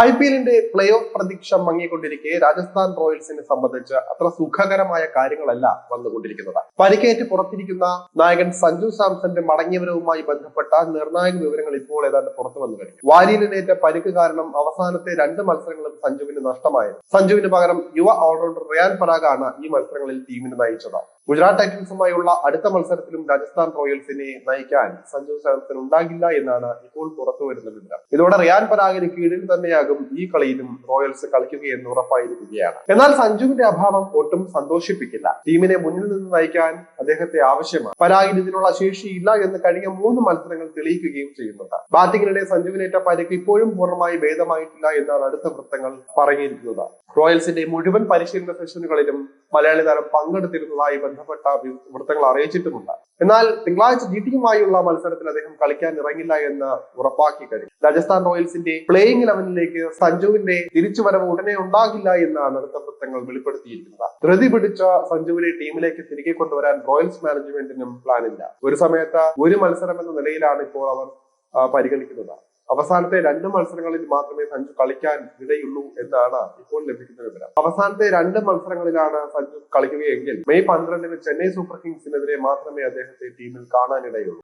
I P എല്ലിന്റെ play off പ്രതീക്ഷ മങ്ങിക്കൊണ്ടിരിക്കെ രാജസ്ഥാൻ റോയൽസിനെ സംബന്ധിച്ച് അത്ര സുഖകരമായ കാര്യങ്ങളല്ല വന്നുകൊണ്ടിരിക്കുന്നത്. പരിക്കേറ്റ് പുറത്തിരിക്കുന്ന നായകൻ സഞ്ജു സാംസന്റെ മടങ്ങിയവരവുമായി ബന്ധപ്പെട്ട നിർണായക വിവരങ്ങൾ ഇപ്പോൾ ഏതാണ്ട് പുറത്തു വന്നു കഴിഞ്ഞു. വാരിയലിനേറ്റ പരിക്ക് കാരണം അവസാനത്തെ രണ്ട് മത്സരങ്ങളും സഞ്ജുവിന് നഷ്ടമായത്. സഞ്ജുവിന് പകരം യുവ ഓൾറൗണ്ടർ റിയാൻ പരാഗാണ് ഈ മത്സരങ്ങളിൽ ടീമിന് നയിച്ചത്. ഗുജറാത്ത് ടൈറ്റൻസുമായുള്ള അടുത്ത മത്സരത്തിലും രാജസ്ഥാൻ റോയൽസിനെ നയിക്കാൻ സഞ്ജു സാംസൺ ഉണ്ടാകില്ല എന്നാണ് ഇപ്പോൾ പുറത്തു വരുന്ന വിവരം. ഇതോടെ റിയാൻ പരാഗിന് കീഴിൽ തന്നെയാകും ഈ കളിയിലും റോയൽസ് കളിക്കുകയെന്ന് ഉറപ്പായിരിക്കുകയാണ്. എന്നാൽ സഞ്ജുവിന്റെ അഭാവം ഒട്ടും സന്തോഷിപ്പിക്കില്ല. ടീമിനെ മുന്നിൽ നിന്ന് നയിക്കാൻ അദ്ദേഹത്തെ ആവശ്യമാണ്. പരാഗിന് ഇതിനുള്ള ശേഷിയില്ല എന്ന് കഴിഞ്ഞ മൂന്ന് മത്സരങ്ങൾ തെളിയിക്കുകയും ചെയ്യുന്നുണ്ട്. ബാറ്റിംഗിനിടെ സഞ്ജുവിനേറ്റ പരിക്ക് ഇപ്പോഴും പൂർണമായി ഭേദമായിട്ടില്ല എന്നാണ് അടുത്ത വൃത്തങ്ങൾ പറഞ്ഞിരിക്കുന്നത്. റോയൽസിന്റെ മുഴുവൻ പരിശീലന സെഷനുകളിലും മലയാളി താരം പങ്കെടുത്തിരുന്നതായി ബന്ധപ്പെട്ട വൃത്തങ്ങൾ അറിയിച്ചിട്ടുമുണ്ട്. എന്നാൽ തിങ്കളാഴ്ച ജി ടിയുമായുള്ള മത്സരത്തിൽ അദ്ദേഹം കളിക്കാൻ ഇറങ്ങില്ല എന്ന് ഉറപ്പാക്കി കഴിഞ്ഞു. രാജസ്ഥാൻ റോയൽസിന്റെ പ്ലേയിങ് ഇലവനിലേക്ക് സഞ്ജുവിന്റെ തിരിച്ചുവരവ് ഉടനെ ഉണ്ടാകില്ല എന്നാണ് അടുത്ത വൃത്തങ്ങൾ വെളിപ്പെടുത്തിയിരിക്കുന്നത്. ധൃതി പിടിച്ച സഞ്ജുവിനെ ടീമിലേക്ക് തിരികെ കൊണ്ടുവരാൻ റോയൽസ് മാനേജ്മെന്റിനും പ്ലാനില്ല ഒരു സമയത്ത് ഒരു മത്സരം എന്ന നിലയിലാണ് ഇപ്പോൾ അവർ പരിഗണിക്കുന്നത്. അവസാനത്തെ രണ്ട് മത്സരങ്ങളിൽ മാത്രമേ സഞ്ജു കളിക്കാൻ ഇടയുള്ളൂ എന്നാണ് ഇപ്പോൾ ലഭിക്കുന്ന വിവരം. അവസാനത്തെ രണ്ട് മത്സരങ്ങളിലാണ് സഞ്ജു കളിക്കുകയെങ്കിൽ മെയ് പന്ത്രണ്ടിന് ചെന്നൈ സൂപ്പർ കിങ്സിനെതിരെ മാത്രമേ അദ്ദേഹത്തെ ടീമിൽ കാണാനിടയുള്ളൂ.